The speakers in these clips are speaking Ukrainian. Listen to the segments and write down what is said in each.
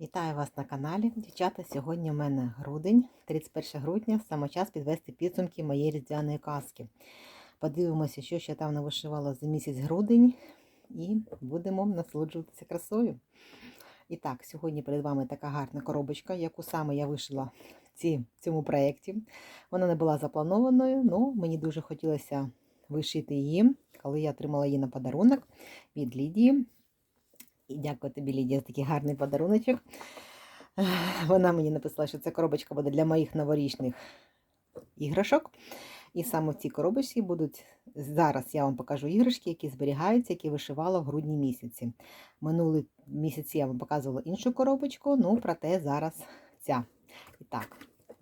Вітаю вас на каналі. Дівчата, сьогодні в мене грудень, 31 грудня, саме час підвести підсумки моєї різдвяної казки. Подивимося, що ще там навишивала за місяць грудень, і будемо насолоджуватися красою. І так, сьогодні перед вами така гарна коробочка, яку саме я вишила в цьому проєкті. Вона не була запланованою, але мені дуже хотілося вишити її, коли я отримала її на подарунок від Лідії. І дякую тобі, Лідія, за такий гарний подаруночок. Вона мені написала, що ця коробочка буде для моїх новорічних іграшок. І саме в цій коробочці будуть зараз я вам покажу іграшки, які зберігаються, які вишивала в грудні місяці. Минулий місяці я вам показувала іншу коробочку, ну проте зараз ця. І так,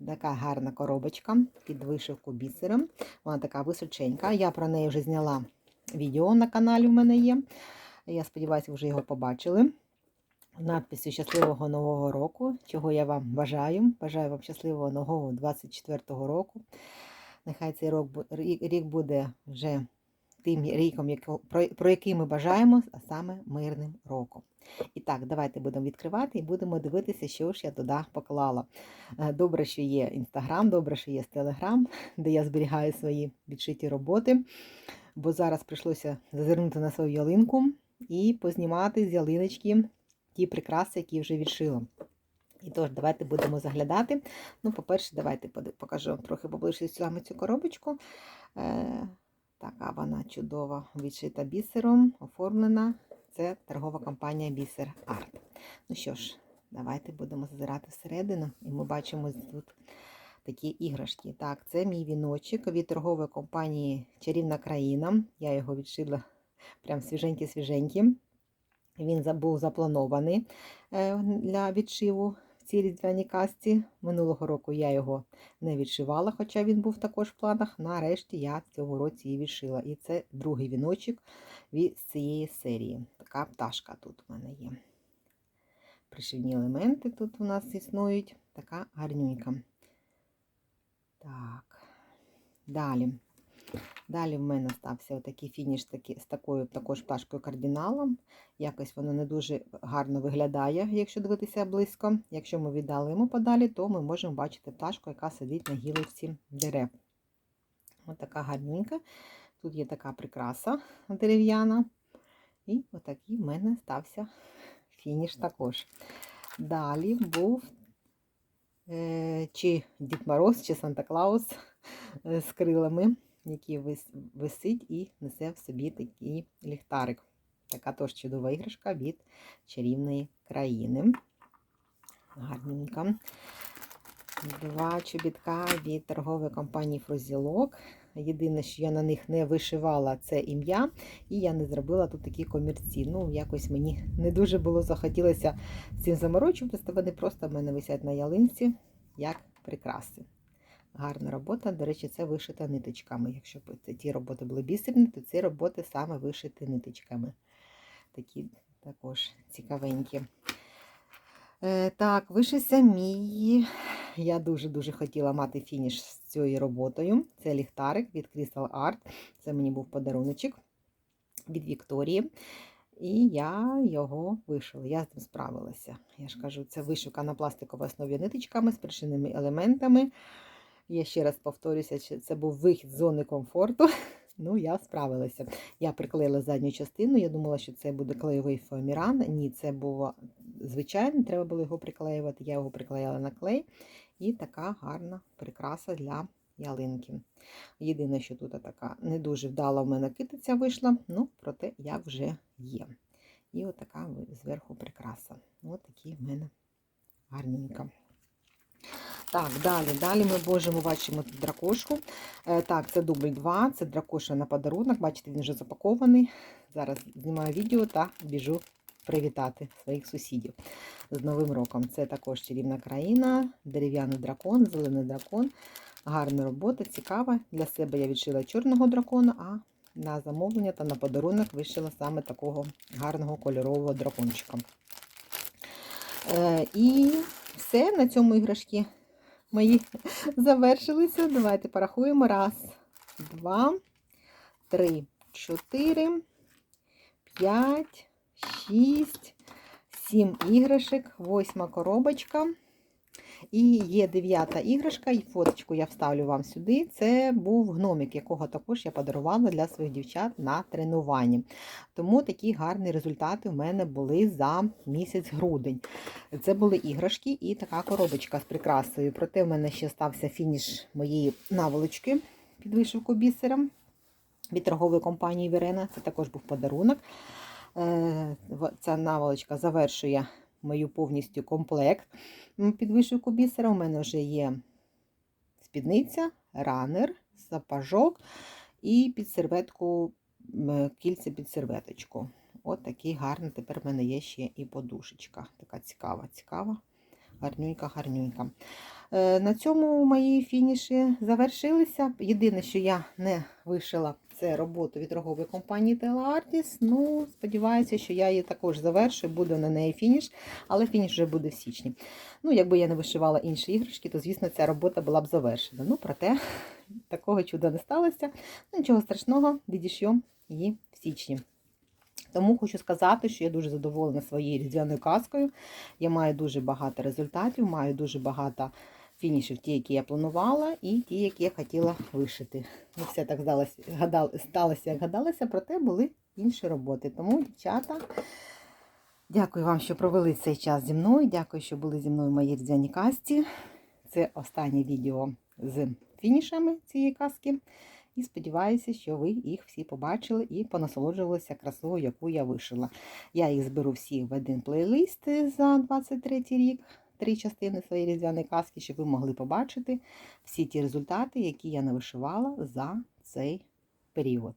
така гарна коробочка під вишивку бісером. Вона така височенька. Я про неї вже зняла відео на каналі в мене є. Я сподіваюся, ви вже його побачили. Надписю Щасливого Нового року, чого я вам бажаю. Бажаю вам щасливого нового 24-го року. Нехай цей рік буде вже тим ріком, про який ми бажаємо, а саме мирним роком. І так, давайте будемо відкривати і будемо дивитися, що ж я туди поклала. Добре, що є Інстаграм, добре, що є Телеграм, де я зберігаю свої відшиті роботи. Бо зараз прийшлося зазирнути на свою ялинку і познімати з ялиночки ті прикраси, які вже відшила. І тож, давайте будемо заглядати. Ну, по-перше, давайте покажу трохи поближче саме цю коробочку. Е, Така вона чудова, відшита бісером, оформлена. Це торгова компанія Бісер Арт. Ну що ж, давайте будемо зазирати всередину, і ми бачимо тут такі іграшки. Так, це мій віночок від торгової компанії Чарівна країна. Я його відшила прям свіженький-свіженький. Він був запланований е, для відшиву в цій різдвяній касті. Минулого року я його не відшивала, хоча він був також в планах. Нарешті я цього році її відшила. І це другий віночок від цієї серії. Така пташка тут у мене є. Пришивні елементи тут у нас існують. Така гарнюнька. Так, далі. Далі в мене стався отакий фініш такі, з такою також пташкою кардиналом. Якось воно не дуже гарно виглядає, якщо дивитися близько. Якщо ми віддали йому подалі, то ми можемо бачити пташку, яка сидить на гілочці дерев. Ось така гарненька. Тут є така прикраса дерев'яна. І отакий в мене стався фініш також. Далі був е, чи Дід Мороз, чи Санта Клаус е, з крилами який висить і несе в собі такий ліхтарик. Така тож чудова іграшка від чарівної країни. Гарненька. Два чобітка від торгової компанії Фрозілок. Єдине, що я на них не вишивала, це ім'я, і я не зробила тут такі комірці. Ну, якось мені не дуже було захотілося цим заморочуватися, вони просто в мене висять на ялинці, як прикраси. Гарна робота, до речі, це вишита ниточками. Якщо б ті роботи були бісерні, то ці роботи саме вишиті ниточками. Такі також цікавенькі. Е, Так, вишився мій. Я дуже-дуже хотіла мати фініш з цією роботою. Це ліхтарик від Crystal Art. Це мені був подаруночок від Вікторії. І я його вишила. Я з ним справилася. Я ж кажу, це вишивка на пластиковій основі ниточками з пришинними елементами. Я ще раз повторюся, що це був вихід з зони комфорту. Ну, я справилася. Я приклеїла задню частину. Я думала, що це буде клеєвий фоаміран. Ні, це було звичайно, треба було його приклеювати. Я його приклеїла на клей. І така гарна прикраса для ялинки. Єдине, що тут така не дуже вдала в мене китиця вийшла, ну, проте як вже є. І отака зверху прикраса. Такі в мене гарненька. Так, далі далі ми можемо бачимо тут дракошку. Е, так, це дубль 2, це дракоша на подарунок. Бачите, він вже запакований. Зараз знімаю відео та біжу привітати своїх сусідів з Новим роком. Це також чарівна країна, дерев'яний дракон, зелений дракон. Гарна робота, цікава. Для себе я відшила чорного дракона, а на замовлення та на подарунок вишила саме такого гарного кольорового дракончика. Е, І все на цьому іграшки мої завершилися. Давайте порахуємо. Раз, два, три, чотири, п'ять, шість, Сім іграшок, восьма коробочка. І є дев'ята іграшка, і фоточку я вставлю вам сюди. Це був гномик, якого також я подарувала для своїх дівчат на тренуванні. Тому такі гарні результати в мене були за місяць грудень. Це були іграшки і така коробочка з прикрасою. Проте в мене ще стався фініш моєї наволочки під вишивку бісером від торгової компанії Верена. Це також був подарунок. Е, Ця наволочка завершує мою повністю комплект під вишивку бісера. У мене вже є спідниця, ранер, сапожок і під серветку кільце під серветочку. От такий гарний. Тепер в мене є ще і подушечка. Така цікава, цікава, гарнюнька, гарнюнька. Е, На цьому мої фініші завершилися. Єдине, що я не вишила, це роботу від торгової компанії Teleartis. Ну, сподіваюся, що я її також завершу, буде на неї фініш, але фініш вже буде в січні. Ну, якби я не вишивала інші іграшки, то, звісно, ця робота була б завершена. Ну, проте такого чуда не сталося. Ну, Нічого страшного, відійшов її в січні. Тому хочу сказати, що я дуже задоволена своєю різдвяною казкою. Я маю дуже багато результатів, маю дуже багато фінішів, ті, які я планувала, і ті, які я хотіла вишити. Не все так здалося, гадал, сталося, як гадалося, проте були інші роботи. Тому, дівчата, дякую вам, що провели цей час зі мною. Дякую, що були зі мною в моїй різдвяній казці. Це останнє відео з фінішами цієї казки. І сподіваюся, що ви їх всі побачили і понасолоджувалися красою, яку я вишила. Я їх зберу всі в один плейлист за 23 рік, три частини своєї різдвяної казки, щоб ви могли побачити всі ті результати, які я навишивала за цей період.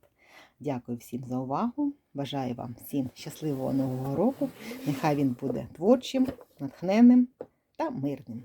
Дякую всім за увагу. Бажаю вам всім щасливого нового року. Нехай він буде творчим, натхненним та мирним.